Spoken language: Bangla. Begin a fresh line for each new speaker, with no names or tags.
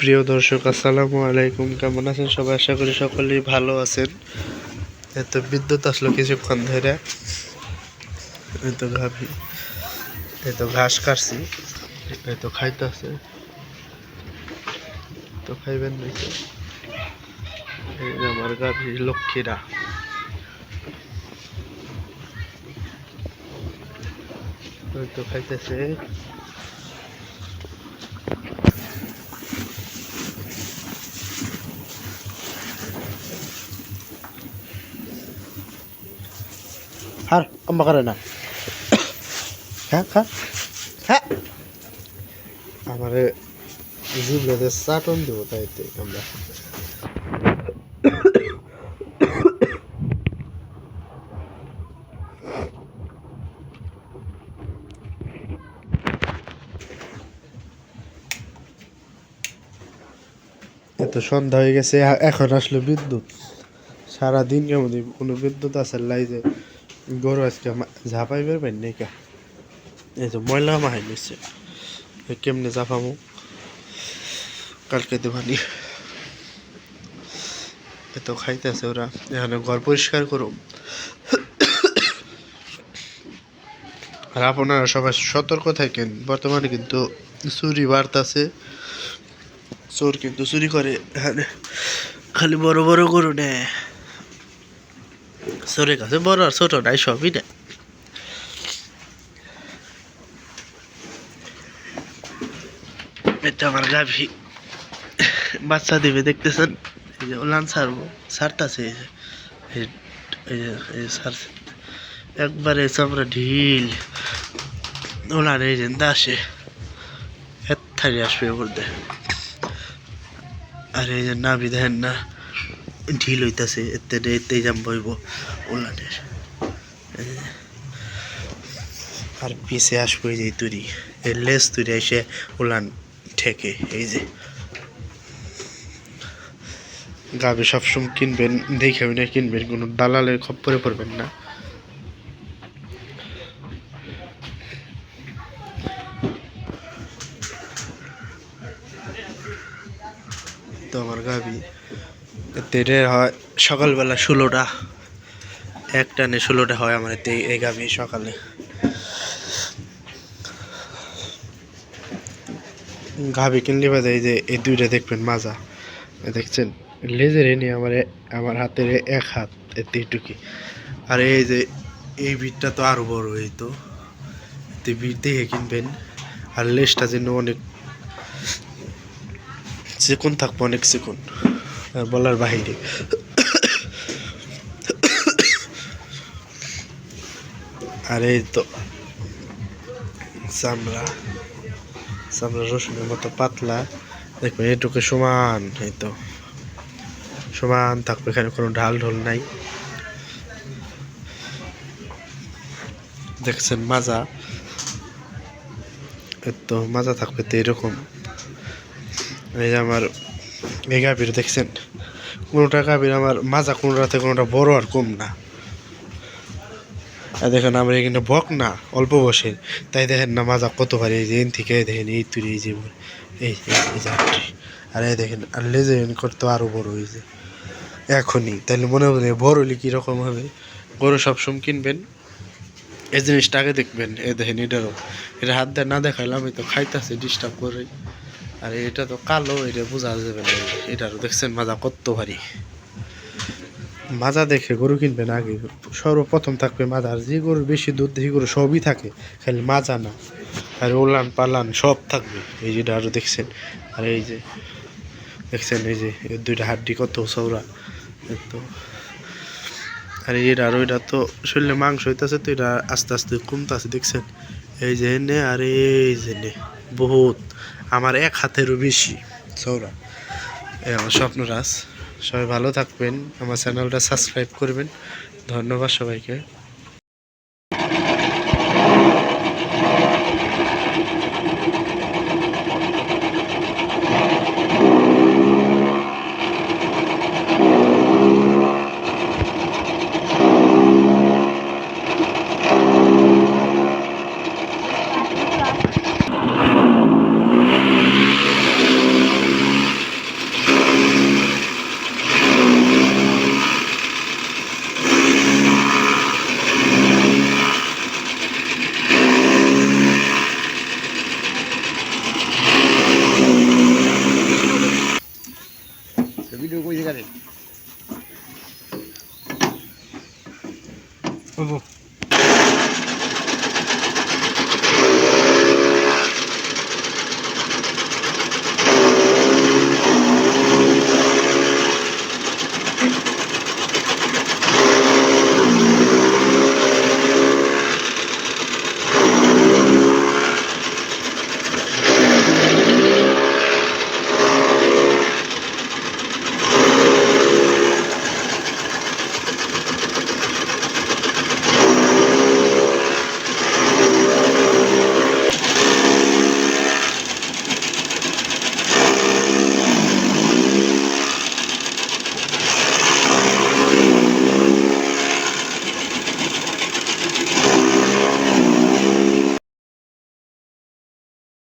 প্রিয় দর্শক, আসসালামু আলাইকুম। কেমন আছেন সবাই? আশা করি সকলেই ভালো আছেন। এত বিদ্যুৎ আসলো কিছুক্ষণ ধরে। এই তো গাভি এই তো ঘাস কাটছি, এই তো খাইতেছে। তো খাইবেন নাকি? এই আমার গাভি লক্ষ্মীরা। তো খাইতেছে। হার আম্মা করে না হ্যাঁ খা হ্যাঁ আমারে জিবলাতে চাটন দেবো তাইতে আমরা এত সন্ধ্যা হয়ে গেছে, এখন আসলো বিদ্যুৎ। সারাদিন কেমন কোনো বিদ্যুৎ আছে, লাই যে গরু আজকে ঝাপাই বেরবেন নাকি? এই তো ময়লা মাহাই নিচ্ছে কেমনে ঝাপামো? কালকে দেবানি এ তো খাইতেছে ওরা। এখানে ঘর পরিষ্কার করুম। আর আপনারা সবাই সতর্ক থাকেন। বর্তমানে কিন্তু চুরি বাড়তাছে। চোর কিন্তু চুরি করে। এখানে খালি বড় বড় গরু নেয়। চোরের কাছে বড় আর ছোট নাই, সবই নেয় এটা আমার গাভি। বাচ্চা দিবে, দেখতেছেন? এই যে ওলান ছাড়বো ছাড়তাছে এই যে। একবারে চামড়া ঢিল। ওলান এই যে দাসে এর থাকি আসবে বলতে। আর এই যে নাভি দেখেন না, ঢিল হইতাছে এতে এতে জাম বইব। উলানের আর পিছে আসব এই যে তুরি। এই লেস তুরি এসে উলান ঠেকে, এই যে। গাবে সবসময় কিনবেন, দেখে না কিনবেন, কোনো দালালের খপ্পরে পড়বেন না। তো আমার গাবি এতে হয় সকালবেলা ষোলোটা। এক টানে ষোলোটা হয় আমার এই গাবি সকালে। গাবি কিনলে বাদে এই যে এই দুইটা দেখবেন মাজা। দেখছেন? লেজের এনে আমার আমার হাতের এক হাত, এতে টুকি আর এই যে এই বিটটা তো আরও বড় এই তো। বিট দেখে কিনবেন। আর লেজটা যেন অনেক চিকন থাকব, অনেক চিকন। আর বলার বাহিরে। আর এই তো চামড়া চামড়া রসুনের মতো পাতলা। দেখবেন এটুকু সমান, এই তো। সমান থাকবে এখানে, কোনো ঢাল ঢোল নাই। দেখছেন, মাজা। তো, মাজা থাকবে তো এরকম। এই আমার এই গাভীর, দেখছেন? কোনোটা গাভীর আমার মাজা, কোনোটাতে কোনোটা বড় আর কম না। আর দেখেন আমরা এখানে বক না অল্প বসে। তাই দেখেন না মাজা কত ভারী, এই যে এন থেকে দেখেন এই তুলি এই যে এই আর এই দেখেন, আর লেজে করতে আরও বড় হয়েছে এখনই তাহলে মনে হবে বড় হলে কীরকম হবে? গরু সবসময় কিনবেন, এই জিনিসটা আগে দেখবেন। এ দেখেন, এটারও। এটা হাত দিয়ে না দেখাইলে আমি তো খাইতেছে ডিস্টার্ব করে আর এটা তো কালো, এটা বোঝা যাবে না। এটারও দেখছেন মাজা কত ভারী। মাজা দেখে গরু কিনবেন আগে। সর্বপ্রথম থাকবে মাজা। আর যে গরুর বেশি দুধ সেই গরু সবই থাকে, খালি মাজা না। আর ওলান পালান সব থাকবে। এই যেটা আরও দেখছেন? আর এই যে, দেখছেন এই যে দুইটা হাড্ডি কত এই তো। আর এটা আর ওইটা তো শরীরে মাংস হইতেছে তো, এটা আস্তে আস্তে কমতেছে, দেখছেন? এই যে এনে আর এই যে নে। বহুত। আমার এক হাতেরও বেশি এই আমার স্বপ্নরাজ। সবাই ভালো থাকবেন। আমার চ্যানেলটা সাবস্ক্রাইব করবেন। ধন্যবাদ সবাইকে।